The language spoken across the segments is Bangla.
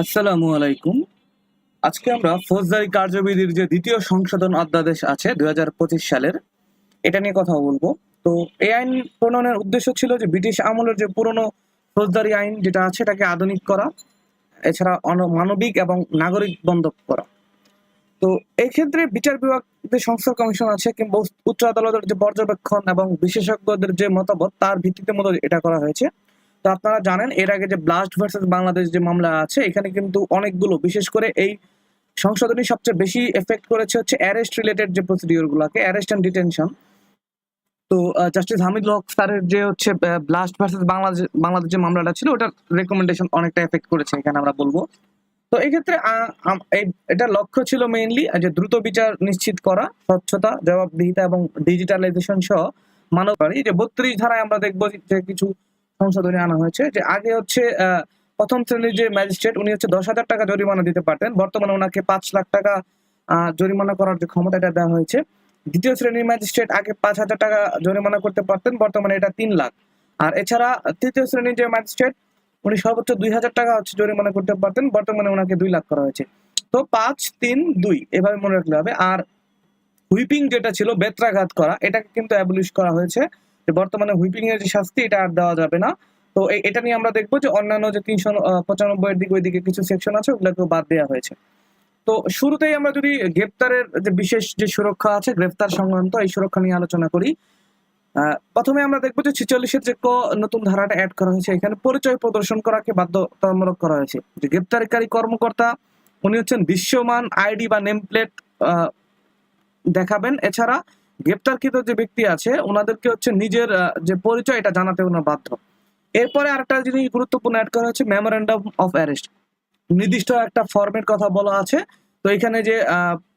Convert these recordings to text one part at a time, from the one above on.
আসসালামু আলাইকুম। আজকে আমরা ফৌজদারি কার্যবিধির যে দ্বিতীয় সংশোধন অধ্যাদেশ আছে দুই হাজার পঁচিশ সালের, এটা নিয়ে কথা বলব। তো এই আইন প্রণয়নের উদ্দেশ্য ছিল যে ব্রিটিশ আমলের যে পুরনো ফৌজদারি আইন যেটা আছে, এটাকে আধুনিক করা, এছাড়া মানবিক এবং নাগরিক বন্ধক করা। তো এই ক্ষেত্রে বিচার বিভাগ যে সংস্কার কমিশন আছে কিংবা উচ্চ আদালতের যে পর্যবেক্ষণ এবং বিশেষজ্ঞদের যে মতামত, তার ভিত্তিতে মতো এটা করা হয়েছে। তো আপনারা জানেন এর আগে যে ব্লাস্ট ভার্সেস বাংলাদেশ যে মামলা আছে এখানে কিন্তু অনেকগুলো বিশেষ করে এই সংশোধনী সবচেয়ে বেশি এফেক্ট করেছে হচ্ছে অ্যারেস্ট রিলেটেড যে প্রসিডিওর গুলাকে অ্যারেস্ট অ্যান্ড ডিটেনশন তো জাস্টিস হামিদ হক স্যারের যে হচ্ছে ব্লাস্ট ভার্সেস বাংলাদেশ বাংলাদেশ যে মামলাটা ছিল ওটার রেকমেন্ডেশন অনেকটা এফেক্ট করেছে এখানে আমরা বলব। তো এই ক্ষেত্রে আহ, এই এটা লক্ষ্য ছিল মেইনলি যে দ্রুত বিচার নিশ্চিত করা স্বচ্ছতা জবাবদিহিতা এবং ডিজিটালাইজেশন সহ মানবাড়ি যে বত্রিশ ধারায় আমরা দেখব যে কিছু সংশোধনী আনা হয়েছে যে আগে হচ্ছে প্রথম শ্রেণির যে ম্যাজিস্ট্রেট, উনি হচ্ছে দশ হাজার টাকা জরিমানা দিতে পারতেন। বর্তমানে ওনাকে পাঁচ লাখ টাকা জরিমানা করার যে ক্ষমতা এটা দেওয়া হয়েছে। দ্বিতীয় শ্রেণির ম্যাজিস্ট্রেট আগে পাঁচ হাজার টাকা জরিমানা করতে পারতেন, বর্তমানে এটা তিন লাখ। আর এছাড়া তৃতীয় শ্রেণির যে ম্যাজিস্ট্রেট, উনি সর্বোচ্চ দুই হাজার টাকা হচ্ছে জরিমানা করতে পারতেন, বর্তমানে ওনাকে দুই লাখ করা হয়েছে। তো পাঁচ, তিন, দুই, এভাবে মনে রাখলে হবে। আর হুইপিং যেটা ছিল, বেত্রাঘাত করা, এটাকে কিন্তু অ্যাবলিশ করা হয়েছে। বর্তমানে হুইপিং এর যে শাস্তি, এটা আর দেওয়া যাবে না। তো এটা নিয়ে আমরা দেখব যে অন্যান্য যে তিনশো পঁচানব্বই এর দিকে ওইদিকে কিছু সেকশন আছে, ওগুলোকেও বাদ দেওয়া হয়েছে। তো শুরুতেই আমরা যদি গ্রেপ্তারের যে বিশেষ যে সুরক্ষা আছে, গ্রেপ্তার সংক্রান্ত এই সুরক্ষা নিয়ে আলোচনা করি। প্রথমে আমরা দেখব যে ছিচল্লিশের যে ক নতুন ধারাটা অ্যাড করা হয়েছে, এখানে পরিচয় প্রদর্শন করাকে বাধ্যতামূলক করা হয়েছে। যে গ্রেপ্তারকারী কর্মকর্তা, উনি হচ্ছেন দৃশ্যমান আইডি বা নেম প্লেট দেখাবেন। এছাড়া গ্রেপ্তারকৃত যে ব্যক্তি আছে, ওনাদেরকে হচ্ছে নিজের যে পরিচয় এটা জানাতে ওনার বাধ্য। এরপরে আরেকটা জিনিস গুরুত্বপূর্ণ অ্যাড করা হচ্ছে মেমোরেন্ডাম অফ অ্যারেস্ট নির্দিষ্ট একটা ফর্মের কথা বলা আছে। তো এখানে যে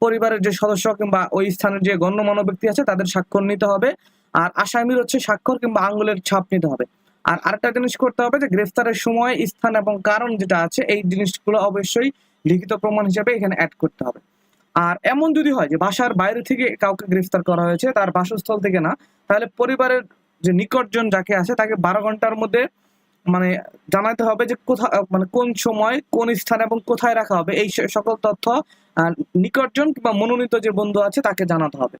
পরিবারের যে সদস্য কিংবা ওই স্থানের যে গণ্যমান্য ব্যক্তি আছে, তাদের স্বাক্ষর নিতে হবে। আর আসামির হচ্ছে স্বাক্ষর কিংবা আঙ্গুলের ছাপ নিতে হবে। আর আরেকটা জিনিস করতে হবে যে, গ্রেফতারের সময়, স্থান এবং কারণ যেটা আছে, এই জিনিসগুলো অবশ্যই লিখিত প্রমাণ হিসেবে এখানে অ্যাড করতে হবে। আর এমন যদি হয় যে বাসার বাইরে থেকে কাউকে গ্রেফতার করা হয়েছে, তার বাসস্থল থেকে না, তাহলে পরিবারের যে নিকটজন যাকে আছে, তাকে বারো ঘণ্টার মধ্যে মানে জানাতে হবে যে কোথা মানে কোন সময়, কোন স্থান এবং কোথায় রাখা হবে। এই সকল তথ্য নিকটজন কিংবা মনোনীত যে বন্ধু আছে, তাকে জানাতে হবে।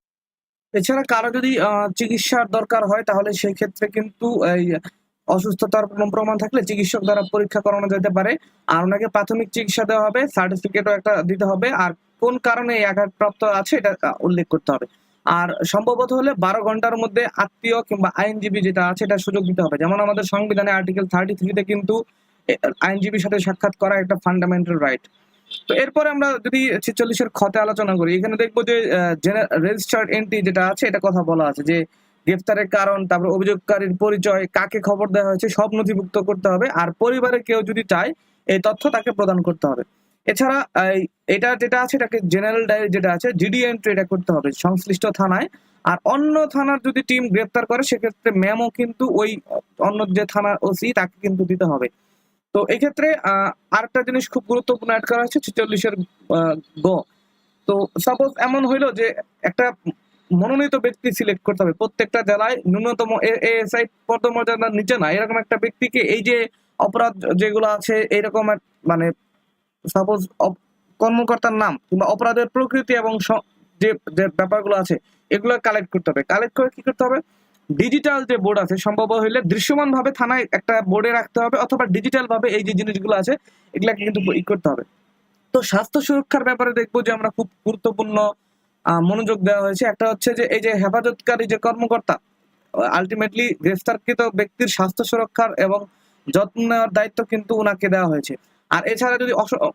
এছাড়া কারও যদি চিকিৎসার দরকার হয়, তাহলে সেই ক্ষেত্রে কিন্তু এই অসুস্থতার প্রমাণ থাকলে চিকিৎসক দ্বারা পরীক্ষা করানো যেতে পারে। আর ওনাকে প্রাথমিক চিকিৎসা দেওয়া হবে সার্টিফিকেটও একটা দিতে হবে। আর কোন কারণে এই আঘাতপ্রাপ্ত আছে এটা উল্লেখ করতে হবে। আর সম্ভবত হলে বারো ঘণ্টার মধ্যে আত্মীয় কিংবা আইনজীবী যেটা আছে এটা সুযোগ দিতে হবে। যেমন আমাদের সংবিধানে আর্টিকেল থার্টি থ্রিতে কিন্তু আইনজীবীর সাথে সাক্ষাৎ করা একটা ফান্ডামেন্টাল রাইট তো এরপরে আমরা যদি ছেচল্লিশের খতে আলোচনা করি, এখানে দেখব যে রেজিস্টার্ড এন্ট্রি যেটা আছে, এটা কথা বলা আছে যে, গ্রেফতারের কারণ, তারপর অভিযোগকারীর পরিচয়, কাকে খবর দেওয়া হয়েছে, সব নথিভুক্ত করতে হবে। আর পরিবারের কেউ যদি চায়, এই তথ্য তাকে প্রদান করতে হবে। এছাড়া এটা যেটা আছে এটাকে জেনারেল ডায়েরি যেটা আছে জিডি এন্ট্রি এটা করতে হবে সংশ্লিষ্ট থানায়। আর অন্য থানার যদি টিম গ্রেপ্তার করে সেক্ষেত্রে ম্যামও কিন্তু ওই অন্য যে থানার ওসি তাকে কিন্তু দিতে হবে। তো এই ক্ষেত্রে আহ, আরেকটা জিনিস খুব গুরুত্বপূর্ণ অ্যাড করা হয়েছে ছেচল্লিশের গ তো সাপোজ এমন হইল যে একটা মনোনীত ব্যক্তি সিলেক্ট করতে হবে। প্রত্যেকটা জেলায় ন্যূনতম এএসআই পদমর্যাদার নিচে না। এরকম একটা ব্যক্তিকে এই যে অপরাধ যেগুলো আছে এইরকম মানে সাপোজ কর্মকর্তার নাম কিংবা অপরাধের প্রকৃতি এবং যে যে ব্যাপারগুলো আছে, এগুলো কালেক্ট করতে হবে। কালেক্ট করে কি করতে হবে? ডিজিটাল যে বোর্ড আছে, সম্ভব হইলে দৃশ্যমান ভাবে থানায় একটা বোর্ডে রাখতে হবে অথবা ডিজিটাল ভাবে এই যে জিনিসগুলো আছে, এগুলাকে কিন্তু ই করতে হবে। তো স্বাস্থ্য সুরক্ষার ব্যাপারে দেখব যে আমরা খুব গুরুত্বপূর্ণ মনোযোগ দেওয়া হয়েছে। একটা হচ্ছে যে, এই যে হেফাজতকারী যে কর্মকর্তা আলটিমেটলি গ্রেফতারকৃত ব্যক্তির স্বাস্থ্য সুরক্ষার এবং যত্ন নেওয়ার দায়িত্ব কিন্তু ওনাকে দেওয়া হয়েছে। আর এছাড়া যদি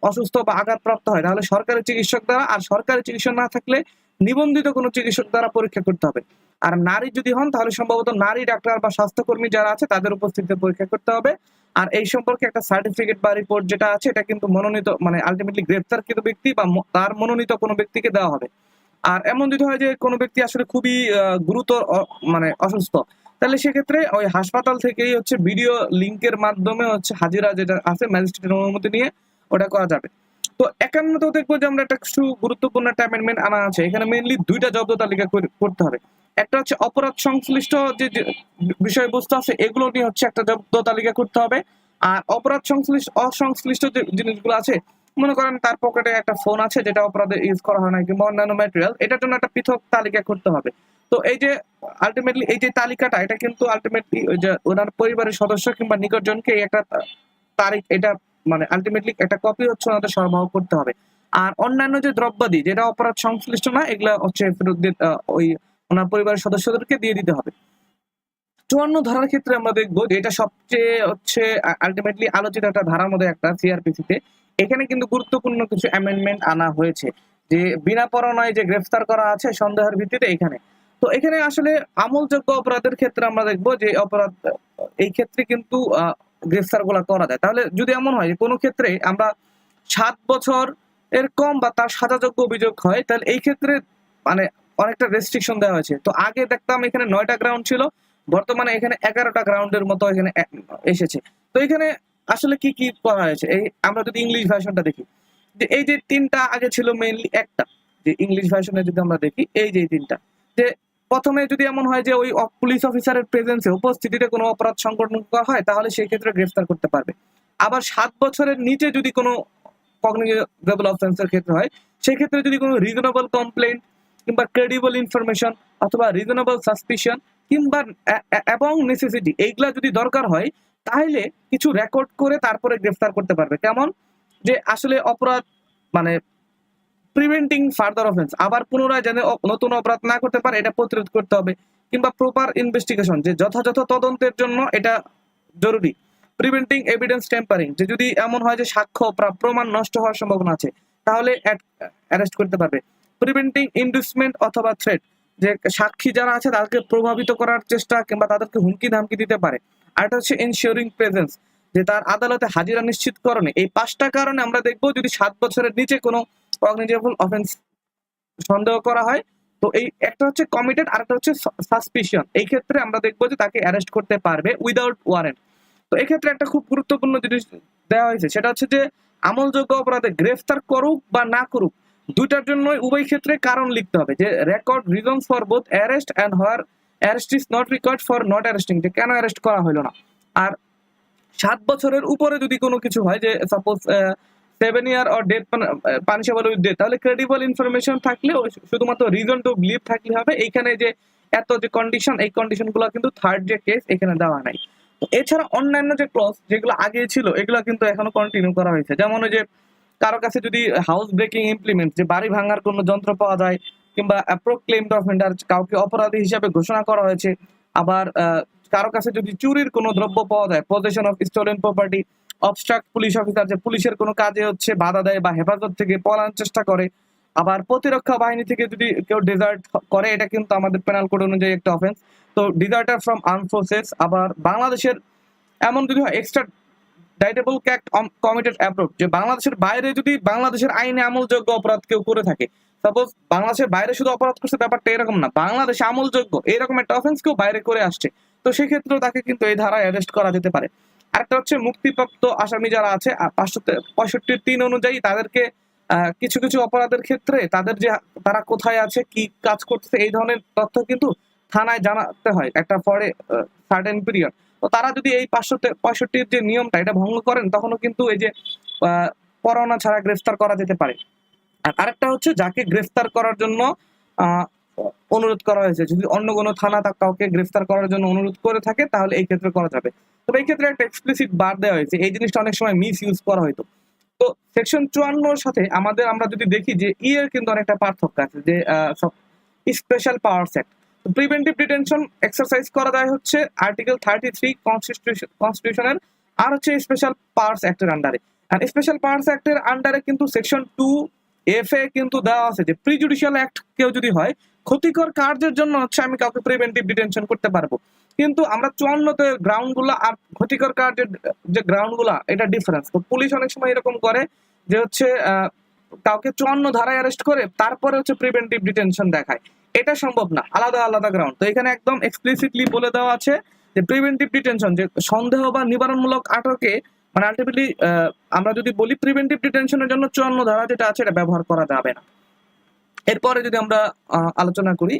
অসুস্থ বা আঘাতপ্রাপ্ত হয়, তাহলে সরকারি চিকিৎসক দ্বারা, আর সরকারি চিকিৎসক না থাকলে নিবন্ধিত কোনো চিকিৎসক দ্বারা পরীক্ষা করতে হবে। আর নারী যদি হন, তাহলে সম্ভবত নারী ডাক্তার বা স্বাস্থ্যকর্মী যারা আছে, তাদের উপস্থিতিতে পরীক্ষা করতে হবে। আর এই সম্পর্কে একটা সার্টিফিকেট বা রিপোর্ট যেটা আছে, এটা কিন্তু মনোনীত মানে আলটিমেটলি গ্রেপ্তারকৃত ব্যক্তি বা তার মনোনীত কোনো ব্যক্তিকে দেওয়া হবে। আর এমন যদি হয় যে কোনো ব্যক্তি আসলে খুবই গুরুতর মানে অসুস্থ তাহলে সেক্ষেত্রে ওই হাসপাতাল থেকেই হচ্ছে ভিডিও লিংকের মাধ্যমে হচ্ছে হাজিরা যেটা আছে ম্যাজিস্ট্রেটের অনুমতি নিয়ে ওটা করা যাবে। তো একান্নতেও দেখব যে আমরা একটা কিছু গুরুত্বপূর্ণ একটা অ্যামেন্ডমেন্ট আনা আছে। এখানে মেইনলি দুইটা জব্দ তালিকা করতে হবে। একটা হচ্ছে অপরাধ সংশ্লিষ্ট যে বিষয়বস্তু আছে, এগুলো নিয়ে হচ্ছে একটা জব্দ তালিকা করতে হবে। আর অপরাধ সংশ্লিষ্ট, অসংশ্লিষ্ট যে জিনিসগুলো আছে, মনে করেন তার পকেটে একটা ফোন আছে, যেটা অপরাধে ইউজ করা হয় না কিংবা অন্যান্য ম্যাটেরিয়াল এটার জন্য একটা পৃথক তালিকা করতে হবে। তো এই যে আলটিমেটলি এই যে তালিকাটা, এটা কিন্তু আলটিমেটলি ওনার পরিবারের সদস্য কিংবা নিকটজনকে একটা তারিখ, এটা মানে আলটিমেটলি একটা কপি হচ্ছে ওনাদের সরবরাহ করতে হবে। আর অন্যান্য যে দ্রব্যাদি, যেটা অপরাধ সংশ্লিষ্ট না, এগুলা হচ্ছে ওই ওনার পরিবারের সদস্যদেরকে দিয়ে দিতে হবে। চুয়ান্ন ধারার ক্ষেত্রে আমরা দেখব যে এটা সবচেয়ে হচ্ছে আলটিমেটলি আলোচিত একটা ধারার মধ্যে একটা সিআরপিসি তে। এখানে কিন্তু গুরুত্বপূর্ণ কিছু অ্যামেন্ডমেন্ট আনা হয়েছে। যে বিনা পরোয়ানায় যে গ্রেফতার করা আছে সন্দেহের ভিত্তিতে এখানে। তো এখানে আসলে আমলযোগ্য অপরাধের ক্ষেত্রে আমরা দেখব যে অপরাধ, এই ক্ষেত্রে কিন্তু গ্রেফতারগুলা করা যায়। তাহলে যদি এমন হয় কোনো ক্ষেত্রে আমরা সাত বছর এর কম বা তার সাজাযোগ্য অভিযোগ হয়, তাহলে এই ক্ষেত্রে মানে অনেকটা রেস্ট্রিকশন দেওয়া হয়েছে। তো আগে দেখতাম এখানে নয়টা গ্রাউন্ড ছিল, বর্তমানে এখানে এগারোটা গ্রাউন্ডের মতো এখানে এসেছে। তো এখানে আসলে কি কি করা হয়েছে? এই আমরা যদি ইংলিশ ভার্সনটা দেখি, যে এই যে তিনটা আগে ছিল মেইনলি একটা, যে ইংলিশ ভার্সনে যদি আমরা দেখি, এই যে তিনটা, যে প্রথমে যদি এমন হয় যে ওই পুলিশ অফিসারের প্রেজেন্সে উপস্থিতিতে কোনো অপরাধ সংগঠন করা হয়, তাহলে সেই ক্ষেত্রে গ্রেফতার করতে পারবে। আবার সাত বছরের নিচে যদি কোনো কগনিজেবল অফেন্সের ক্ষেত্রে হয় সেক্ষেত্রে যদি কোনো রিজনেবল কমপ্লেন কিংবা ক্রেডিবল ইনফরমেশন অথবা রিজনেবল সাসপিশন কিংবা এবং নেসেসিটি এইগুলা যদি দরকার হয়, তাহলে কিছু রেকর্ড করে তারপরে গ্রেফতার করতে পারবে। কেমন? যে আসলে অপরাধ মানে প্রিভেন্টিং ফার্দার অফেন্স আবার পুনরায় যেন নতুন অপরাধ না করতে পারে, এটা প্রতিরোধ করতে হবে। কিংবা প্রপার ইনভেস্টিগেশন যে যথাযথ তদন্তের জন্য এটা জরুরি। প্রিভেন্টিং এভিডেন্স টেম্পারিং যে যদি এমন হয় যে সাক্ষ্য প্রা- প্রমাণ নষ্ট হওয়ার সম্ভাবনা আছে, তাহলে অ্যারেস্ট করতে পারবে। প্রিভেন্টিং ইন্ডুসমেন্ট অথবা থ্রেট যে সাক্ষী যারা আছে তাদেরকে প্রভাবিত করার চেষ্টা কিংবা তাদেরকে হুমকি ধামকি দিতে পারে। আর এটা হচ্ছে এনশিওরিং প্রেজেন্স যে তার আদালতে হাজিরা নিশ্চিত নিশ্চিতকরণে। এই পাঁচটা কারণে আমরা দেখব যদি সাত বছরের নিচে কোনো কগনিজেবল অফেন্স সন্দেহ করা হয়। তো এই একটা হচ্ছে কমিটেড আর একটা হচ্ছে সাসপিশন এই ক্ষেত্রে আমরা দেখব যে তাকে অ্যারেস্ট করতে পারবে উইদাউট ওয়ারেন্ট তো এই ক্ষেত্রে একটা খুব গুরুত্বপূর্ণ জিনিস দেওয়া হয়েছে, সেটা হচ্ছে যে আমলযোগ্য অপরাধে গ্রেফতার করুক বা না করুক, দুইটার জন্যই উভয় ক্ষেত্রে কারণ লিখতে হবে যে record reasons for both arrest and where arrest is not record for not arresting যে কেন অ্যারেস্ট করা হলো না। আর সাত বছরের উপরে যদি কোনো কিছু হয়, যে suppose seven year or death punishable with death তাহলে ক্রেডিবল ইনফরমেশন থাকলে শুধুমাত্র রিজন টু বিলিভ থাকলে হবে। এইখানে যে এত যে কন্ডিশন এই কন্ডিশনগুলো কিন্তু থার্ড যে কেস এখানে দেওয়া নাই। এছাড়া অন্যান্য যে ক্লস যেগুলো আগে ছিল, এগুলো কিন্তু এখনও কন্টিনিউ করা হয়েছে। যেমন ওই যে কারও কাছে যদি হাউস ব্রেকিং ইমপ্লিমেন্ট যে বাড়ি ভাঙার কোনো যন্ত্র পাওয়া যায়, কিংবা প্রোক্লেমড অফেন্ডার কাউকে অপরাধী হিসাবে ঘোষণা করা হয়েছে, আবার কারও কাছে যদি চুরির কোনো দ্রব্য পাওয়া যায় possession of stolen property obstruct police officer যে পুলিশের কোনো কাজে হচ্ছে বাধা দেয় বা হেফাজত থেকে পলানোর চেষ্টা করে। আবার প্রতিরক্ষা বাহিনী থেকে যদি কেউ ডেজার্ট করে, এটা কিন্তু আমাদের পেনাল কোড অনুযায়ী একটা অফেন্স তো ডিজার্টার ফ্রম আর্ম ফোর্সেস আবার বাংলাদেশের এমন যদি হয় এক্সট্রা ডাইটেবল ক্যাক্ট কমিটেড অ্যাপ্রোচ যে বাংলাদেশের বাইরে যদি বাংলাদেশের আইনে আমলযোগ্য অপরাধ কেউ করে থাকে সাপোজ বাংলাদেশের বাইরে শুধু অপরাধ করছে, ব্যাপারটা এরকম না, বাংলাদেশে আমলযোগ্য, এরকম একটা অফেন্স কেউ বাইরে করে আসছে। তো সেক্ষেত্রেও তাকে কিন্তু এই ধারায় অ্যারেস্ট করা যেতে পারে। আরেকটা হচ্ছে মুক্তিপ্রাপ্ত আসামি যারা আছে পাঁচশো পঁয়ষট্টি তিন অনুযায়ী তাদেরকে কিছু কিছু অপরাধের ক্ষেত্রে তাদের যে, তারা কোথায় আছে, কি কাজ করতেছে, এই ধরনের তথ্য কিন্তু থানায় জানাতে হয় একটা পরে সার্টেন পিরিয়ড তো তারা যদি এই পাঁচশো পঁয়ষট্টির যে নিয়মটা, এটা ভঙ্গ করেন, তখনও কিন্তু এই যে পরোয়ানা ছাড়া গ্রেফতার করা যেতে পারে। আর আরেকটা হচ্ছে, যাকে গ্রেফতার করার জন্য অনুরোধ করা হয়েছে। যদি অন্য কোনো থানা তা কাউকে গ্রেফতার করার জন্য অনুরোধ করে থাকে, তাহলে এই ক্ষেত্রে করা যাবে। তবে এই ক্ষেত্রে একটা এক্সপ্লিসিট বার দেওয়া হয়েছে। এই জিনিসটা অনেক সময় মিস ইউজ করা হয়তো। তো সেকশন চুয়ান্নর সাথে আমাদের আমরা যদি দেখি যে ই এর কিন্তু অনেকটা পার্থক্য আছে, যে special powers act preventive detention exercise করা যায় হচ্ছে আর্টিকেল থার্টি থ্রি কনস্টিটিউশন কনস্টিটিউশনের আর হচ্ছে স্পেশাল পাওয়ার্স অ্যাক্টের আন্ডারে আর স্পেশাল পাওয়ার্স অ্যাক্টের আন্ডারে কিন্তু সেকশন টু এফ এ কিন্তু দেওয়া আছে যে প্রিজুডিশিয়াল অ্যাক্ট কেউ যদি হয় ক্ষতিকর কার্যের জন্য হচ্ছে আমি কাউকে প্রিভেন্টিভ ডিটেনশন করতে পারব। কিন্তু আমরা চুয়ান্নতে গ্রাউন্ডগুলা আর ক্ষতিকর কার্যের যে গ্রাউন্ডগুলা এটা ডিফারেন্স তো পুলিশ অনেক সময় এরকম করে যে হচ্ছে কাউকে চুয়ান্ন ধারায় অ্যারেস্ট করে তারপরে হচ্ছে প্রিভেন্টিভ ডিটেনশন দেখায়। এটা সম্ভব না, আলাদা আলাদা গ্রাউন্ড তো এখানে একদম এক্সপ্লিসিটলি বলে দেওয়া আছে যে প্রিভেন্টিভ ডিটেনশন যে সন্দেহ বা নিবারণমূলক আটকে মানে আলটিমেটলি আমরা যদি বলি প্রিভেন্টিভ ডিটেনশনের জন্য চুয়ান্ন ধারা যেটা আছে, এটা ব্যবহার করা যাবে না। এরপরে যদি আমরা আলোচনা করি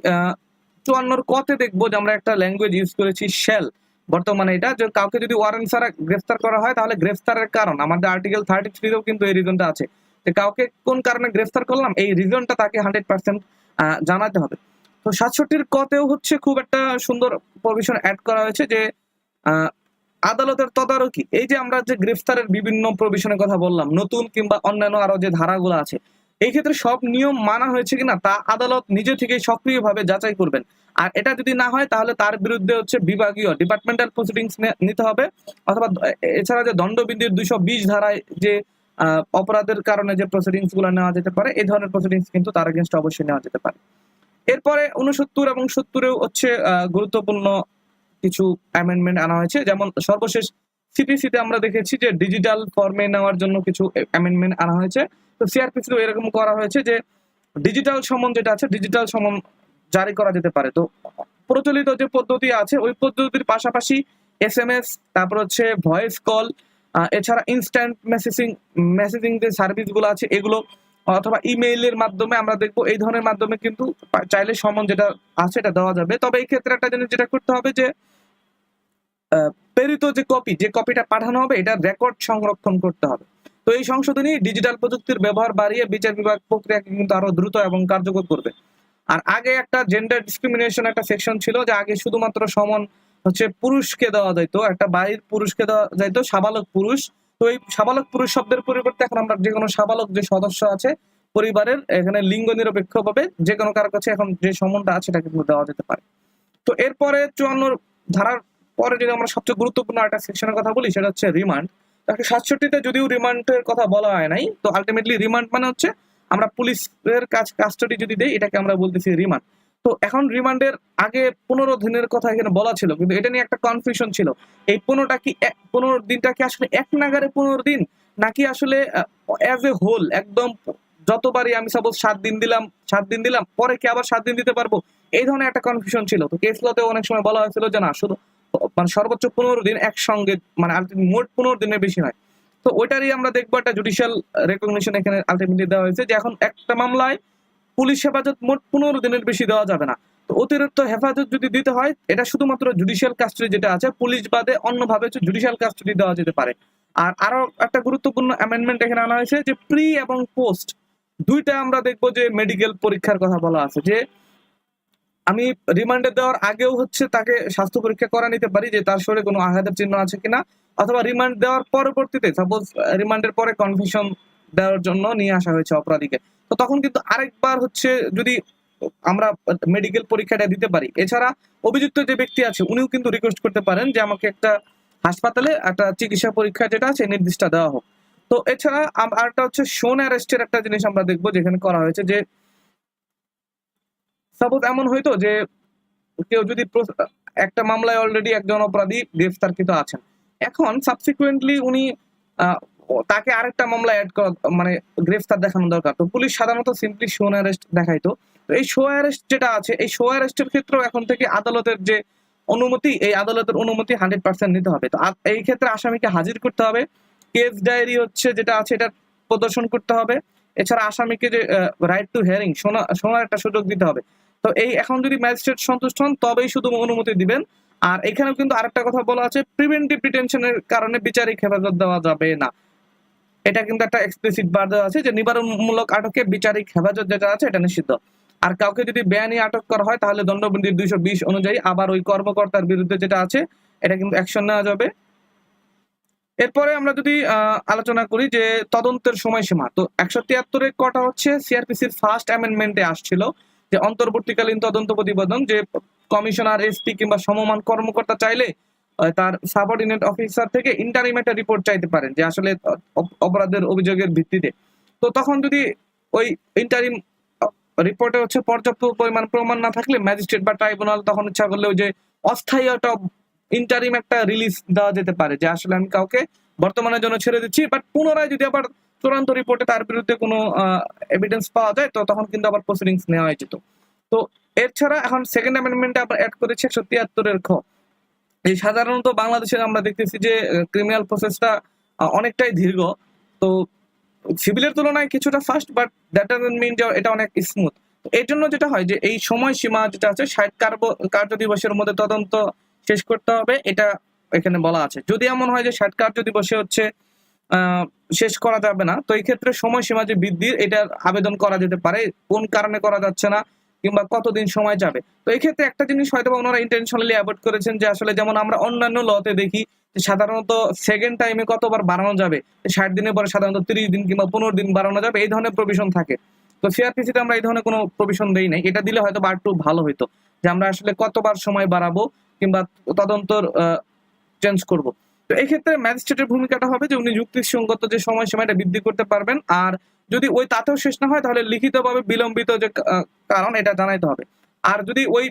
চুয়ান্নর কতে দেখব যে আমরা একটা ল্যাঙ্গুয়েজ ইউজ করেছি শেল বর্তমানে এটা যে কাউকে যদি ওয়ারেন্ট ছাড়া গ্রেফতার করা হয়, তাহলে গ্রেফতারের কারণ। আমাদের আর্টিকেল থার্টি থ্রিতেও কিন্তু এই রিজনটা আছে। যে কাউকে কোন কারণে গ্রেফতার করলাম, এই রিজনটা তাকে হান্ড্রেড পার্সেন্ট জানাতে হবে। তো সাতষট্টির কতেও হচ্ছে খুব একটা সুন্দর প্রভিশন অ্যাড করা হয়েছে যে আদালতের তদারকি। এই যে আমরা যে গ্রেফতারের বিভিন্ন প্রভিশনের কথা বললাম, নতুন কিংবা অন্যান্য আরও যে ধারাগুলো আছে এই ক্ষেত্রে সব নিয়ম মানা হয়েছে কিনা তা আদালত নিজে থেকে সক্রিয়ভাবে যাচাই করবেন। আর এটা যদি না হয়, তাহলে তার বিরুদ্ধে হচ্ছে বিভাগীয় ডিপার্টমেন্টাল প্রসিডিংস নিতে হবে। অথবা এছাড়া যে দণ্ডবিধির দুইশো বিশ ধারায় যে অপরাধের কারণে যে প্রসিডিংসগুলো নেওয়া যেতে পারে, এই ধরনের প্রসিডিংস কিন্তু তার এগেনস্ট অবশ্যই নেওয়া যেতে পারে। এরপরে উনসত্তর এবং সত্তরেও হচ্ছে গুরুত্বপূর্ণ কিছু অ্যামেন্ডমেন্ট আনা হয়েছে। যেমন সর্বশেষ সিপিসিতে আমরা দেখেছি যে ডিজিটাল ফর্মে নেওয়ার জন্য কিছু অ্যামেন্ডমেন্ট আনা হয়েছে। তো সিআরপিসিতেও এরকম করা হয়েছে যে ডিজিটাল সমন যেটা আছে ডিজিটাল সমন জারি করা যেতে পারে। তো প্রচলিত যে পদ্ধতি আছে, ওই পদ্ধতির পাশাপাশি এস এম এস তারপর হচ্ছে ভয়েস কল এছাড়া ইনস্ট্যান্ট মেসেজিং মেসেজিং যে সার্ভিসগুলো আছে, এগুলো, অথবা ইমেইলের মাধ্যমে আমরা দেখব, এই ধরনের মাধ্যমে কিন্তু চাইলে সমন যেটা আছে, এটা দেওয়া যাবে। তবে এই ক্ষেত্রে একটা জিনিস যেটা করতে হবে যে প্রেরিত যে কপি যে কপিটা পাঠানো হবে, এটা রেকর্ড সংরক্ষণ করতে হবে। তো এই সংশোধনী ডিজিটাল প্রযুক্তির ব্যবহার বাড়িয়ে বিচার বিভাগ প্রক্রিয়াকে কিন্তু আরও দ্রুত এবং কার্যকর করবে। আর আগে একটা জেন্ডার ডিসক্রিমিনেশন একটা সেকশন ছিল যে আগে শুধুমাত্র সমন হচ্ছে পুরুষকে দেওয়া যাইতো, একটা বাড়ির পুরুষকে দেওয়া যাইতো, সাবালক পুরুষ। তো এই সাবালক পুরুষ শব্দের পরিবর্তে এখন আমরা যে কোনো সাবালক যে সদস্য আছে, পরিবারের এখানে লিঙ্গ নিরপেক্ষ ভাবে যে কোনো কারও কাছে এখন যে সমনটা আছে সেটা কিন্তু দেওয়া যেতে পারে। তো এরপরে চুয়ান্ন ধারার পরে যদি আমরা সবচেয়ে গুরুত্বপূর্ণ একটা সেকশনের কথা বলি, সেটা হচ্ছে রিমান্ড তাকে সাতষট্টিতে যদিও রিমান্ডের কথা বলা হয় নাই, তো আলটিমেটলি রিমান্ড মানে হচ্ছে আমরা পুলিশের কাছ কাস্টডি যদি দেই, এটাকে আমরা বলতেছি রিমান্ড। তো এখন রিমান্ডের আগে পনেরো দিনের কথা এখানে বলা ছিল, কিন্তু এটা নিয়ে একটা কনফিউশন ছিল। এই পনেরোটা কি পনেরো দিনটা কি আসলে এক নাগারে পনেরো দিন? নাকি আসলে অ্যাজ এ হোল একদম যতবারই আমি সাপোজ সাত দিন দিলাম, সাত দিন দিলাম, পরে কি আবার সাত দিন দিতে পারব? এই ধরনের একটা কনফিউশন ছিল। তো কেস লতে অনেক সময় বলা হয়েছিল যে না, শুধু মানে সর্বোচ্চ পনেরো দিন একসঙ্গে মানে মোট পনেরো দিনের বেশি নয়। তো ওইটারই আমরা দেখব একটা জুডিশিয়াল রেকগনিশন এখানে আলটিমেটলি দেওয়া হয়েছে যে এখন একটা মামলায় পুলিশ হেফাজত মোট পনেরো দিনের বেশি দেওয়া যাবে না। তো অতিরিক্ত হেফাজত যদি দিতে হয়, এটা শুধুমাত্র জুডিশিয়াল কাস্টডি যেটা আছে, পুলিশ বাদে অন্যভাবে জুডিশিয়াল কাস্টডি দেওয়া যেতে পারে। আর আরও একটা গুরুত্বপূর্ণ অ্যামেন্ডমেন্ট এখানে আনা হয়েছে যে প্রি এবং পোস্ট দুইটা আমরা দেখব যে মেডিকেল পরীক্ষার কথা বলা আছে যে আমি রিমান্ডে দেওয়ার আগেও হচ্ছে তাকে স্বাস্থ্য পরীক্ষা করা নিতে পারি যে তার শরীরে কোনো আঘাতের চিহ্ন আছে কিনা, অথবা রিমান্ড দেওয়ার পরবর্তীতে সাপোজ রিমান্ডের পরে কনফিউশন দেওয়ার জন্য নিয়ে আসা হয়েছে অপরাধীকে। তো তখন কিন্তু আরেকবার হচ্ছে যদি আমরা মেডিকেল পরীক্ষাটা দিতে পারি। এছাড়া অভিযুক্ত যে ব্যক্তি আছে, উনিও কিন্তু রিকোয়েস্ট করতে পারেন যে আমাকে একটা হাসপাতালে একটা চিকিৎসা পরীক্ষা যেটা আছে নির্দিষ্ট দেওয়া হোক। তো এছাড়া আরেকটা হচ্ছে শোন অ্যারেস্টের একটা জিনিস আমরা দেখব, যেখানে করা হয়েছে যে সাপোজ এমন হয়তো যে কেউ যদি একটা মামলায় অলরেডি একজন অপরাধী গ্রেফতারকৃত আছেন। এখন সাবসিকুয়েন্টলি উনি তাকে আরেকটা মামলা অ্যাড করা মানে গ্রেফতার দেখানো দরকার। তো পুলিশ সাধারণত সিম্পলি শো অ্যারেস্ট দেখাইতো। তো এই শো অ্যারেস্ট যেটা আছে, এই শো অ্যারেস্টের ক্ষেত্রেও এখন থেকে আদালতের যে অনুমতি, এই আদালতের অনুমতি হান্ড্রেড পার্সেন্ট নিতে হবে। তো এই ক্ষেত্রে আসামিকে হাজির করতে হবে। কেস ডায়েরি হচ্ছে যেটা আছে, এটা প্রদর্শন করতে হবে। এছাড়া আসামিকে যে রাইট টু হেয়ারিং শোনা শোনার একটা সুযোগ দিতে হবে। তো এই এখন যদি ম্যাজিস্ট্রেট সন্তুষ্ট হন, তবেই শুধু অনুমতি দিবেন। আর এখানেও কিন্তু আরেকটা কথা বলা আছে প্রিভেন্টিভ ডিটেনশনের কারণে বিচারিক হেফাজত দেওয়া যাবে না। এটা কিন্তু একটা এক্সপ্লিসিট বার দেওয়া আছে যে নিবারণমূলক আটকে বিচারিক হেফাজত যেটা আছে, এটা নিষিদ্ধ। আর কাউকে যদি বেআইনি আটক করা হয়, তাহলে দণ্ডবিধির দুইশো বিশ অনুযায়ী আবার ওই কর্মকর্তার বিরুদ্ধে যেটা আছে, এটা কিন্তু অ্যাকশন নেওয়া যাবে। এরপরে আমরা যদি আলোচনা করি যে তদন্তের সময়সীমা। তো একশো তিয়াত্তরের কটা হচ্ছে? সিআরপিসির ফার্স্ট অ্যামেন্ডমেন্টে আসছিল। যে অন্তর্বর্তীকালীন তদন্ত প্রতিবেদন যে কমিশনার, এসপি কিংবা সমমান কর্মকর্তা চাইলে তার সাবঅর্ডিনেট অফিসার থেকে ইন্টারিম একটা রিপোর্ট চাইতে পারেন যে আসলে অপরাধের অভিযোগের ভিত্তিতে। তো তখন যদি ওই ইন্টারিম রিপোর্টে হচ্ছে পর্যাপ্ত পরিমাণ প্রমাণ না থাকলে ম্যাজিস্ট্রেট বা ট্রাইব্যুনাল তখন ইচ্ছা করলে ওই যে অস্থায়ী একটা ইন্টারিম একটা রিলিজ দেওয়া যেতে পারে যে আসলে আমি কাউকে বর্তমানের জন্য ছেড়ে দিচ্ছি বাট পুনরায় যদি আবার চূড়ান্ত রিপোর্টে তার বিরুদ্ধে কোনো এভিডেন্স পাওয়া যায়, তো তখন কিন্তু আবার প্রসিডিংস নেওয়া যেত। তো এছাড়া এখন সেকেন্ড অ্যামেন্ডমেন্টে আমরা অ্যাড করেছি একশো তিয়াত্তরের খ এই সাধারণত বাংলাদেশে আমরা দেখতেছি যে ক্রিমিনাল প্রসেসটা অনেকটাই দীর্ঘ। তো সিভিলের তুলনায় কিছুটা fast but that doesn't mean যে এটা অনেক স্মুথ এই জন্য যেটা হয় যে, এই সময়সীমা যেটা আছে, ষাট কার্য দিবসের মধ্যে তদন্ত শেষ করতে হবে, এটা এখানে বলা আছে। যদি এমন হয় যে ষাট কার্য যদি বসে হচ্ছে শেষ করা যাবে না। তো এই ক্ষেত্রে সময়সীমা যে বৃদ্ধির এটার আবেদন করা যেতে পারে। কোন কারণে করা যাচ্ছে না কিংবা কতদিন সময় যাবে? তো এই ক্ষেত্রে একটা জিনিস হয়তো ওনারা ইন্টেনশনালি অ্যাভয়েড করেছেন যে আসলে যেমন আমরা অন্যান্য লতে দেখি সাধারণত সেকেন্ড টাইমে কতবার বাড়ানো যাবে? ষাট দিনের পরে সাধারণত তিরিশ দিন কিংবা পনেরো দিন বাড়ানো যাবে, এই ধরনের প্রভিশন থাকে। তো সিআরপিসিতে আমরা এই ধরনের কোনো প্রভিশন দেই নাই। এটা দিলে হয়তো বা একটু ভালো হইতো যে আমরা আসলে কতবার সময় বাড়াবো কিংবা তদন্তর চেঞ্জ করব। তো এই ক্ষেত্রে ম্যাজিস্ট্রেটের ভূমিকাটা হবে যে উনি যুক্তিসঙ্গত যে সময়সীমাটা বৃদ্ধি করতে পারবেন, আর যদি ওই তাতেও শেষ না হয়, তাহলে লিখিতভাবে বিলম্বিত যে কারণ এটা জানাইতে হবে। আর যদি ওই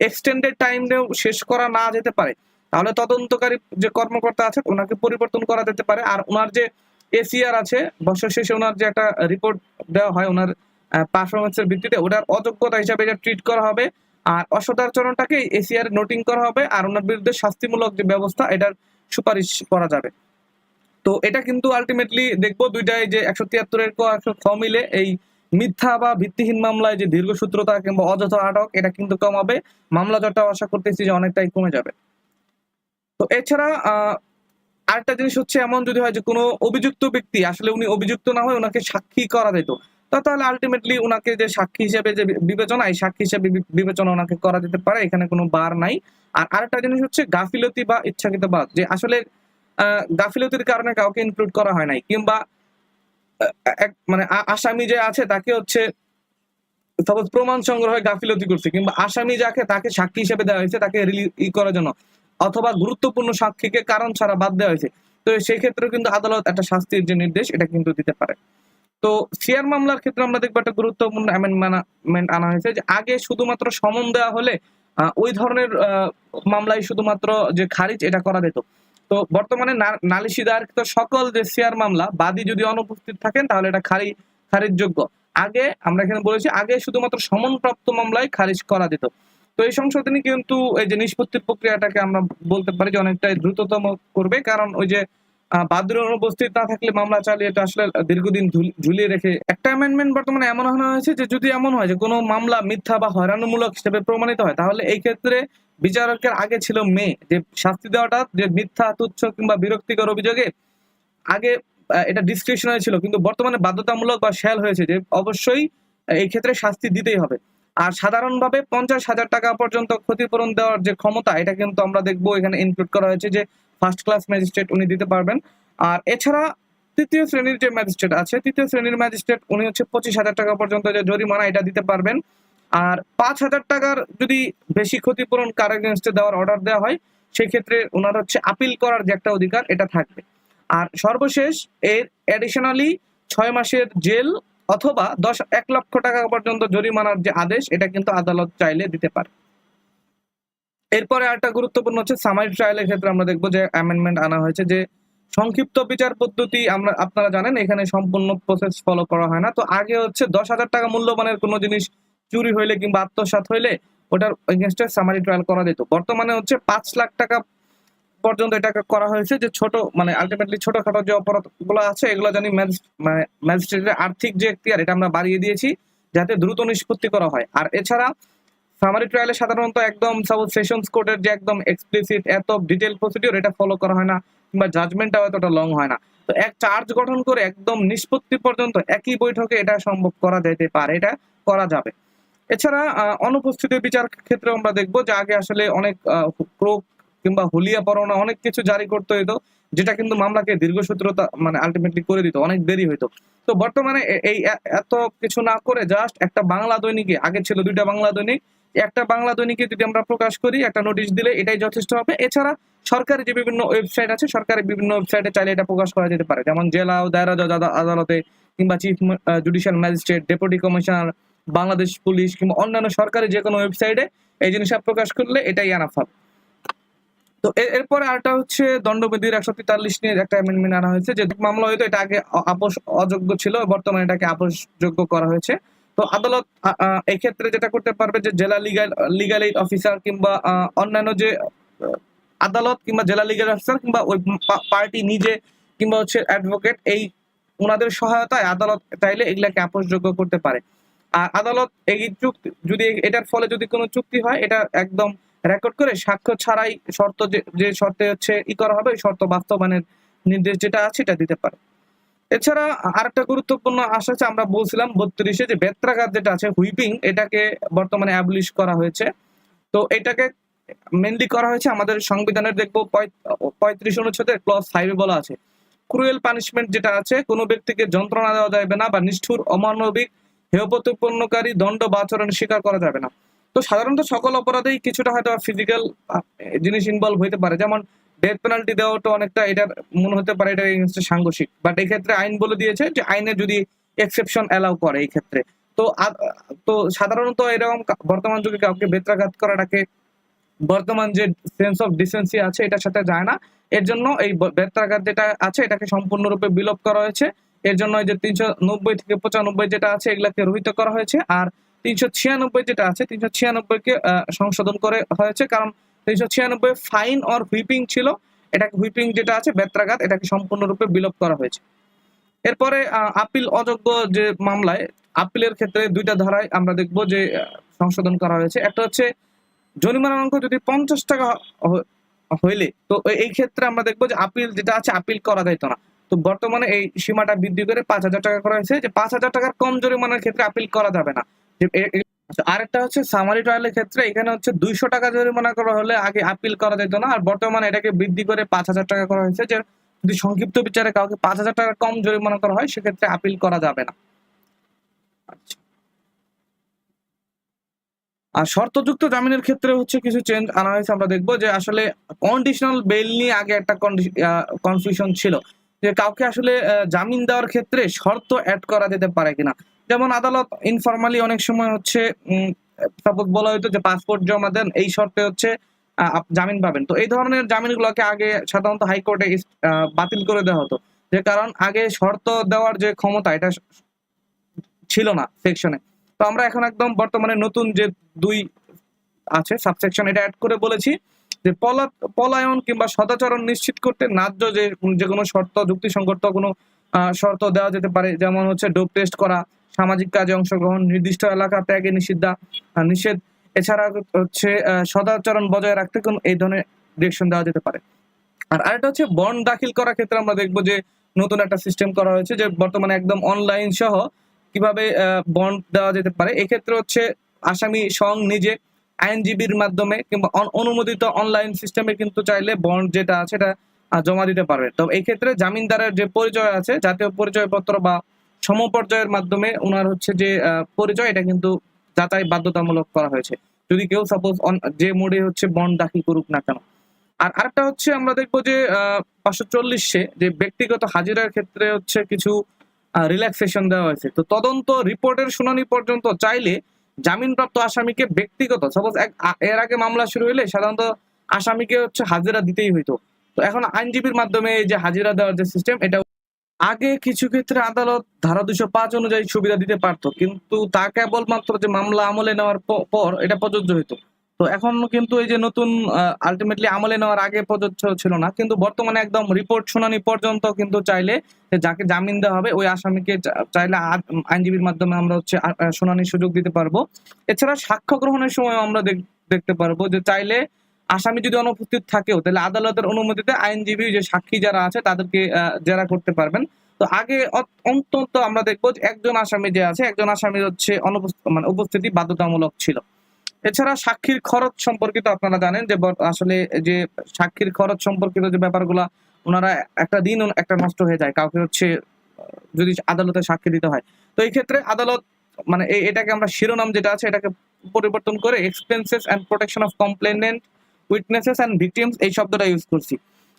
এক্সটেন্ডেড টাইমেও শেষ করা না যেতে পারে, তাহলে তদন্তকারী যে কর্মকর্তা আছে, ওনাকে পরিবর্তন করা যেতে পারে। আর ওনার যে এসিআর আছে, বছর শেষে ওনার যে একটা রিপোর্ট দেওয়া হয়, ওনার পারফরমেন্সের ভিত্তিতে, ওটার অযোগ্যতা হিসাবে এটা ট্রিট করা হবে। আর অসদাচরণটাকে এসিআর নোটিং করা হবে, আর ওনার বিরুদ্ধে শাস্তিমূলক যে ব্যবস্থা, এটার সুপারিশ করা যাবে। তো এটা কিন্তু আলটিমেটলি দেখব দুইটাই যে একশো তিয়াত্তরের ক, একশো খ মিলে এই মিথ্যা বা ভিত্তিহীন মামলায় যে দীর্ঘসূত্রতা কিংবা অযথা আটক এটা কিন্তু কমাবে। মামলা জটটাও আশা করতেছি যে অনেকটাই কমে যাবে। তো এছাড়া আরেকটা জিনিস হচ্ছে এমন যদি হয় যে কোনো অভিযুক্ত ব্যক্তি, আসলে উনি অভিযুক্ত না হয় ওনাকে সাক্ষী করা যেত। তা তাহলে আলটিমেটলি ওনাকে যে সাক্ষী হিসেবে যে বিবেচনা, এই সাক্ষী হিসেবে বিবেচনা ওনাকে করা যেতে পারে, এখানে কোনো বার নাই। আর আরেকটা জিনিস হচ্ছে গাফিলতি বা ইচ্ছাকৃত বাদ যে আসলে গাফিলতির কারণে কাউকে ইনক্লুড করা হয় নাই, কিংবা মানে আসামি যে আছে তাকে হচ্ছে সাপোজ প্রমাণ সংগ্রহে গাফিলতি করছে, কিংবা আসামি যাকে তাকে সাক্ষী হিসেবে দেওয়া হয়েছে, তাকে ই করার জন্য, অথবা গুরুত্বপূর্ণ সাক্ষীকে কারণ ছাড়া বাদ দেওয়া হয়েছে। তো সেই ক্ষেত্রে কিন্তু আদালত একটা শাস্তির যে নির্দেশ, এটা কিন্তু দিতে পারে। তো শেয়ার মামলার ক্ষেত্রে আমরা দেখব একটা গুরুত্বপূর্ণ অ্যামেন্ডমেন্ট আনা হয়েছে যে আগে শুধুমাত্র সমন দেওয়া হলে ওই ধরনের মামলায় শুধুমাত্র যে খারিজ এটা করা যেত। তো বর্তমানে নালিশি দায়েরকৃত সকল যে শেয়ার মামলা, বাদী যদি অনুপস্থিত থাকেন তাহলে এটা খারি, খারিজযোগ্য। আগে, আমরা এখানে বলেছি, আগে শুধুমাত্র সমনপ্রাপ্ত মামলায় খারিজ করা যেত। তো এই সংশোধনী কিন্তু এই যে নিষ্পত্তির প্রক্রিয়াটাকে আমরা বলতে পারি যে অনেকটাই দ্রুততম করবে, কারণ ওই যে আহ, বাদীর অনুপস্থিত না থাকলে মামলা চালিয়ে এটা আসলে দীর্ঘদিন ঝুলিয়ে রেখে একটা অ্যামেন্ডমেন্ট বর্তমানে এমন হয়েছে যে যদি এমন হয় যে কোনো মামলা মিথ্যা বা হয়রানিমূলক হিসেবে প্রমাণিত হয় তাহলে এই ক্ষেত্রে বিচারকের আগে ছিল মে যে শাস্তি দেওয়াটা যে মিথ্যা তুচ্ছ কিংবা বিরক্তিকর অভিযোগে আগে এটা ডিসক্রিপশনারি ছিল কিন্তু বর্তমানে বাধ্যতামূলক বা শ্যাল হয়েছে যে অবশ্যই এই ক্ষেত্রে শাস্তি দিতেই হবে। আর সাধারণভাবে পঞ্চাশ হাজার টাকা পর্যন্ত ক্ষতিপূরণ দেওয়ার যে ক্ষমতা এটা কিন্তু আমরা দেখব এখানে ইনক্লুড করা হয়েছে যে ফার্স্ট ক্লাস ম্যাজিস্ট্রেট উনি দিতে পারবেন। আর এছাড়া তৃতীয় শ্রেণির যে ম্যাজিস্ট্রেট আছে, তৃতীয় শ্রেণির ম্যাজিস্ট্রেট উনি হচ্ছে পঁচিশ হাজার টাকা পর্যন্ত যে জরিমানা, এটা দিতে পারবেন। আর পাঁচ হাজার টাকার যদি বেশি ক্ষতিপূরণ কার এগেনস্টে দেওয়ার অর্ডার দেওয়া হয় সেই ক্ষেত্রে ওনার হচ্ছে আপিল করার যে একটা অধিকার, এটা থাকবে। আর সর্বশেষ এর অ্যাডিশনালি ছয় মাসের জেল অথবা দশ, এক লক্ষ টাকা পর্যন্ত জরিমানার যে আদেশ, এটা কিন্তু আদালত চাইলে দিতে পারে। এরপরে একটা গুরুত্বপূর্ণ হচ্ছে সামারি ট্রায়ালের ক্ষেত্রে আমরা দেখব যে অ্যামেন্ডমেন্ট আনা হয়েছে যে সংক্ষিপ্ত বিচার পদ্ধতি আমরা, আপনারা জানেন, এখানে সম্পূর্ণ প্রসেস ফলো করা হয় না। তো আগে হচ্ছে দশ হাজার টাকা মূল্যমানের কোনো জিনিস চুরি হইলে কিংবা আত্মসাৎ হইলে ওটার এগেনস্টে সামারি ট্রায়াল করা যেত। বর্তমানে হচ্ছে পাঁচ লাখ টাকা পর্যন্ত এটাকে করা হয়েছে যে ছোট মানে আলটিমেটলি ছোটখাটো যে অপরাধগুলো আছে, এগুলো জানি মানে ম্যাজিস্ট্রেটের আর্থিক যে এখতিয়ার, এটা আমরা বাড়িয়ে দিয়েছি যাতে দ্রুত নিষ্পত্তি করা হয়। আর এছাড়া সামারি ট্রায়ালে সাধারণত একদম সাপোজ সেশনস কোর্টের যে একদম এক্সপ্লিসিট এত ডিটেল প্রসিডিওর এটা ফলো করা হয় না কিংবা জাজমেন্টটাও এতটা লং হয় না। তো এক চার্জ গঠন করে একদম নিষ্পত্তি পর্যন্ত একই বৈঠকে এটা সম্ভব করা যেতে পারে, এটা করা যাবে। এছাড়া অনুপস্থিত বিচার ক্ষেত্রে আমরা দেখব যে আগে আসলে অনেক ক্রোক কিংবা হুলিয়া পরোনা অনেক কিছু জারি করতে হইতো, যেটা কিন্তু মামলাকে দীর্ঘসূত্রতা মানে আলটিমেটলি করে দিত, অনেক দেরি হইতো। তো বর্তমানে এই এত কিছু না করে জাস্ট একটা বাংলা দৈনিকে, আগে ছিল দুইটা বাংলা দৈনিক একটা বাংলা দৈনিকে যদি আমরা প্রকাশ করি, একটা নোটিশ দিলে এটাই যথেষ্ট হবে। এছাড়া সরকারি যে বিভিন্ন ওয়েবসাইট আছে, সরকারি বিভিন্ন ওয়েবসাইটে চাইলে এটা প্রকাশ করা যেতে পারে। যেমন জেলা ও দায়রা জজ আদালতে কিংবা chief judicial magistrate deputy commissioner Bangladesh police কিংবা অন্যান্য সরকারি যে কোনো ওয়েবসাইটে এই জিনিসটা প্রকাশ করলে এটাই আনাফ হবে। তো এরপরে আরেকটা হচ্ছে দণ্ডবিধির একশো তেতাল্লিশ নিয়ে একটা অ্যামেন্ডমেন্ট আনা হয়েছে, যে মামলা হয়তো এটা আগে আপোষ অযোগ্য ছিল, বর্তমানে এটাকে আপোষযোগ্য করা হয়েছে। তো আদালত আ- আ, এই ক্ষেত্রে যেটা করতে পারবে যে জেলা লিগাল লিগাল এইড অফিসার কিংবা অন্যান্য যে আদালত কিংবা জেলা লিগাল অফিসার কিংবা ওই পার্টি নিজে কিংবা হচ্ছে অ্যাডভোকেট এই ওনাদের সহায়তায় আদালত চাইলে এগুলাকে আপোষযোগ্য করতে পারে। আর আদালত এই চুক্তি যদি এটার ফলে যদি কোনো চুক্তি হয় এটা একদম রেকর্ড করে সাক্ষ্য ছাড়াই শর্ত যে শর্তে হচ্ছে ই করা হবে শর্ত বাস্তবায়নের নির্দেশ যেটা আছে এটা দিতে পারে। এছাড়া আরেকটা গুরুত্বপূর্ণ আশা আছে, আমরা বলছিলাম বত্রিশে যে বেত্রাঘাত যেটা আছে, হুইপিং, এটাকে বর্তমানে অ্যাবলিশ করা হয়েছে। তো এটাকে মেনলি করা হয়েছে আমাদের সংবিধানের, দেখব পঁয়ত্রিশ অনুচ্ছেদের ক্লস ফাইভে বলা আছে। ক্রুয়েল পানিশমেন্ট যেটা আছে, কোনো ব্যক্তিকে যন্ত্রণা দেওয়া যাবে না বা নিষ্ঠুর, অমানবিক হেয়প্রতিপন্নকারী দণ্ড বা আচরণ স্বীকার করা যাবে না। তো সাধারণত সকল অপরাধেই কিছুটা হয়তো ফিজিক্যাল জিনিস ইনভলভ হইতে পারে। যেমন ডেথ পেনাল্টি দেওয়াটা অনেকটা এটার মনে হতে পারে এটা এগেনস্টে সাংঘর্ষিক। বাট এই ক্ষেত্রে আইন বলে দিয়েছে যে আইনে যদি এক্সেপশন অ্যালাউ করে এই ক্ষেত্রে। তো তো সাধারণত এরকম বর্তমান যুগে কাউকে বেত্রাঘাত করাটাকে বর্তমান যে সেন্স অফ ডিসেন্সি আছে এটার সাথে যায় না। এর জন্য এই বেত্রাঘাত যেটা আছে এটাকে সম্পূর্ণরূপে বিলোপ করা হয়েছে। এর জন্য এই যে তিনশো নব্বই থেকে পঁচানব্বই যেটা আছে এগুলাকে রহিত করা হয়েছে। আর তিনশো ছিয়ানব্বই যেটা আছে তিনশো ছিয়ানব্বই কে সংশোধন করে হয়েছে। কারণ তিনশো ছিয়ানব্বই ফাইন অর হুইপিং ছিল। এটাকে হুইপিং যেটা আছে, বেত্রাঘাত, এটাকে সম্পূর্ণরূপে বিলোপ করা হয়েছে। এরপরে আপিল অযোগ্য যে মামলায়, আপিলের ক্ষেত্রে দুইটা ধারায় আমরা দেখব যে সংশোধন করা হয়েছে। একটা হচ্ছে, জরিমানার অঙ্ক যদি পঞ্চাশ টাকা হইলে, তো এই ক্ষেত্রে আমরা দেখব যে আপিল যেটা আছে, আপিল করা যাইতো না। তো বর্তমানে এই সীমাটা বৃদ্ধি করে পাঁচ হাজার টাকা করা হয়েছে। যে পাঁচ হাজার টাকার কম জরিমানার ক্ষেত্রে আপিল করা যাবে না। আরেকটা হচ্ছে সামারি ট্রায়ালের ক্ষেত্রে এখানে হচ্ছে দুইশো টাকা জরিমানা করা হলে আগে আপিল করা যেত না, আর বর্তমানে এটাকে বৃদ্ধি করে পাঁচ হাজার টাকা করা হয়েছে যে যদি সংক্ষিপ্ত বিচারে কাউকে পাঁচ হাজার টাকা কম জরিমানা করা হয়, সেক্ষেত্রে আপিল করা যাবে না। আচ্ছা। আর শর্তযুক্ত জামিনের ক্ষেত্রে হচ্ছে কিছু চেঞ্জ আনা হয়েছে, আমরা দেখব যে আসলে কন্ডিশনাল বেল নিয়ে আগে একটা কনফিউশন ছিল যে কাউকে আসলে জামিন দেওয়ার ক্ষেত্রে শর্ত অ্যাড করা যেতে পারে কিনা। যেমন আদালত ইনফরমালি অনেক সময় হচ্ছে সাপোজ বলা হইতো যে পাসপোর্ট জমা দেন, এই শর্তে হচ্ছে জামিন পাবেন। তো এই ধরনের জামিনগুলোকে আগে সাধারণত হাইকোর্টে বাতিল করে দেওয়া হতো। যে কারণ আগে শর্ত দেওয়ার যে ক্ষমতা, এটা ছিল না সেকশনে তো আমরা এখন একদম বর্তমানে নতুন যে দুই আছে সাবসেকশন এটা অ্যাড করে বলেছি যে পলা- পলায়ন কিংবা সদাচরণ নিশ্চিত করতে ন্যায্য যে যে কোনো শর্ত যুক্তিসঙ্গত কোনো শর্ত দেওয়া যেতে পারে। যেমন হচ্ছে ডোপ টেস্ট করা সামাজিক কাজে অংশগ্রহণ, নির্দিষ্ট এলাকা ত্যাগে নিষিদ্ধা নিষেধ। এছাড়া হচ্ছে সদাচরণ বজায় রাখতে কোন এই ধরনের ডিরেকশন দেওয়া যেতে পারে। আর আরেকটা হচ্ছে বন্ড দাখিল করার ক্ষেত্রে আমরা দেখব যে নতুন একটা সিস্টেম করা হয়েছে যে বর্তমানে একদম অনলাইন সহ কীভাবে বন্ড দেওয়া যেতে পারে। এক্ষেত্রে হচ্ছে, আসামি সং নিজে আইনজীবীর মাধ্যমে কিংবা অন- অনুমোদিত অনলাইন সিস্টেমে কিন্তু চাইলে বন্ড যেটা আছে এটা জমা দিতে পারবে। তো এই ক্ষেত্রে জামিনদারের যে পরিচয় আছে, জাতীয় পরিচয়পত্র বা সমপর্যায়ের মাধ্যমে ওনার হচ্ছে যে পরিচয়, এটা কিন্তু যাচাই বাধ্যতামূলক করা হয়েছে। যদি কেউ সাপোজ যে মোডে হচ্ছে বন্ড দাখিল করুক না কেন। আর আরেকটা হচ্ছে আমরা দেখব যে পাঁচশো চল্লিশে যে ব্যক্তিগত হাজিরার ক্ষেত্রে হচ্ছে কিছু রিল্যাক্সেশন দেওয়া হয়েছে। তো তদন্ত রিপোর্টের শুনানি পর্যন্ত চাইলে জামিনপ্রাপ্ত আসামিকে ব্যক্তিগত সাপোজ এর আগে মামলা শুরু হলে সাধারণত আসামিকে হচ্ছে হাজিরা দিতেই হইতো। তো এখন আইনজীবীর মাধ্যমে যে হাজিরা দেওয়ার যে সিস্টেম এটা আগে কিছু ক্ষেত্রে আদালত ধারা দুশো পাঁচ অনুযায়ী সুবিধা দিতে পারতো, কিন্তু তা কেবলমাত্র যে মামলা আমলে নেওয়ার পর এটা প্রযোজ্য হইতো। তো এখন কিন্তু এই যে নতুন আলটিমেটলি আমলে নেওয়ার আগে প্রযোজ্য ছিল না, কিন্তু বর্তমানে একদম রিপোর্ট শুনানি পর্যন্ত কিন্তু চাইলে যাকে জামিন দেওয়া হবে, ওই আসামিকে চাইলে আইনজীবীর মাধ্যমে আমরা হচ্ছে শুনানির সুযোগ দিতে পারব। এছাড়া সাক্ষ্য গ্রহণের সময় আমরা দেখতে পারব যে চাইলে আসামি যদি অনুপস্থিত থাকেও, তাহলে আদালতের অনুমতিতে আইনজীবী যে সাক্ষী যারা আছে, তাদেরকে জেরা করতে পারবেন। তো আগে অন্তত আমরা দেখব একজন আসামি যে আছে, একজন আসামির হচ্ছে মানে উপস্থিতি বাধ্যতামূলক ছিল। এছাড়া সাক্ষীর খরচ সম্পর্কিত আপনারা জানেন যে আসলে যে সাক্ষীর খরচ সম্পর্কিত যে ব্যাপারগুলা, ওনারা একটা দিন একটা নষ্ট হয়ে যায়, কাউকে হচ্ছে, যদি আদালতে সাক্ষী দিতে হয়। তো এই ক্ষেত্রে আদালত মানে এটাকে আমরা শিরোনাম যেটা আছে, এটাকে পরিবর্তন করে expenses and protection of complainant witnesses and victims এই শব্দটা ইউজ করছি।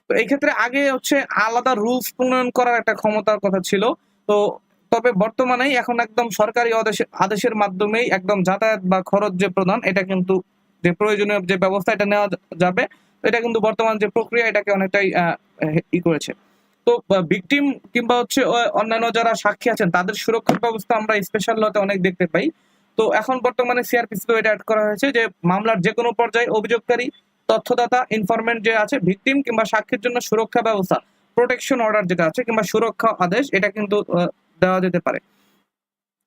তো এই ক্ষেত্রে আগে হচ্ছে আলাদা রুলস প্রণয়ন করার একটা ক্ষমতার কথা ছিল। তো তবে বর্তমানে এখন একদম সরকারি আদেশের মাধ্যমেই একদম যাতায়াত বা খরচ যে প্রদান এটা কিন্তু যে প্রয়োজনীয় যে ব্যবস্থা, এটা নেওয়া যাবে। এটা কিন্তু বর্তমান যে প্রক্রিয়া, এটাকে অনেকটাই ই করেছে। তো ভিকটিম কিংবা হচ্ছে অন্যান্য যারা সাক্ষী আছেন, তাদের সুরক্ষার ব্যবস্থা আমরা স্পেশাল লতে অনেক দেখতে পাই। তো এখন বর্তমানে সিআরপিসিতে এটা অ্যাড করা হয়েছে যে, মামলার যে কোনো পর্যায়ে অভিযোগকারী তথ্যদাতা ইনফরমেন্ট যে আছে ভিকটিম কিংবা সাক্ষীর জন্য সুরক্ষা ব্যবস্থা প্রোটেকশন অর্ডার যেটা আছে, কিংবা সুরক্ষা আদেশ, এটা কিন্তু দেওয়া যেতে পারে।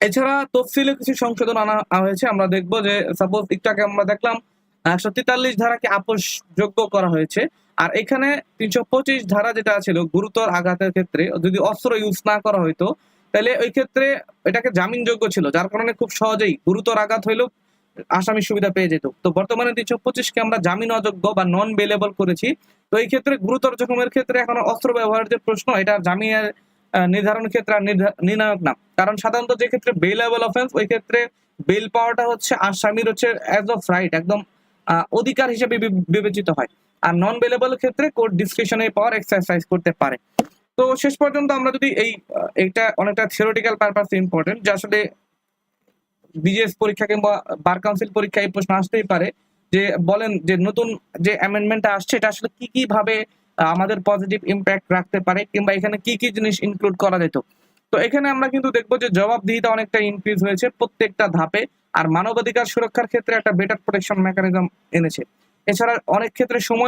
এছাড়া তফসিলে কিছু সংশোধন আনা হয়েছে। আমরা দেখব যে সাপোজ আগে আমরা দেখলাম, একশো তেতাল্লিশ ধারাকে আপোষযোগ্য করা হয়েছে। আর এখানে তিনশো পঁচিশ ধারা যেটা ছিল, গুরুতর আঘাতের ক্ষেত্রে, যদি অস্ত্র ইউজ না করা হইতো, তাহলে ওই ক্ষেত্রে এটাকে জামিনযোগ্য ছিল। যার কারণে খুব সহজেই গুরুতর আঘাত হইলেও আসামি সুবিধা পেয়ে যেত। তো বর্তমানে তিনশো পঁচিশকে আমরা জামিন অযোগ্য বা নন বেলেবল করেছি। তো এই ক্ষেত্রে গুরুতর জখমের ক্ষেত্রে এখন অস্ত্র ব্যবহারের যে প্রশ্ন, এটা জামিনের নির্ধারণ ক্ষেত্রে নির্ণায়ক না। কারণ সাধারণত যে ক্ষেত্রে বেলেবল অফেন্স ওই ক্ষেত্রে বেল পাওয়াটা হচ্ছে আসামির হচ্ছে অ্যাজ অফ রাইট একদম অধিকার হিসেবে বিবেচিত হয়। আর নন বেলেবল ক্ষেত্রে কোর্ট ডিসক্রিপশনের পাওয়ার এক্সারসাইজ করতে পারে। তো শেষ পর্যন্ত আমরা যদি এই এইটা অনেকটা থিওরিটিক্যাল পারপাস ইম্পর্টেন্ট যে আসলে বিজিএস পরীক্ষা কিংবা বার কাউন্সিল পরীক্ষা এই প্রশ্ন আসতেই পারে। যে বলেন যে নতুন যে অ্যামেন্ডমেন্টটা আসছে, এটা আসলে কি কি ভাবে আমাদের পজিটিভ ইম্প্যাক্ট রাখতে পারে কিংবা এখানে কি কি জিনিস ইনক্লুড করা যেত। তো এখানে আমরা কিন্তু দেখব যে জবাবদিহিতা অনেকটা ইনক্রিজ হয়েছে প্রত্যেকটা ধাপে আর মানবাধিকার সুরক্ষার ক্ষেত্রে একটা বেটার প্রোটেকশন মেকানিজম এনেছে। এছাড়া অনেক ক্ষেত্রে সময়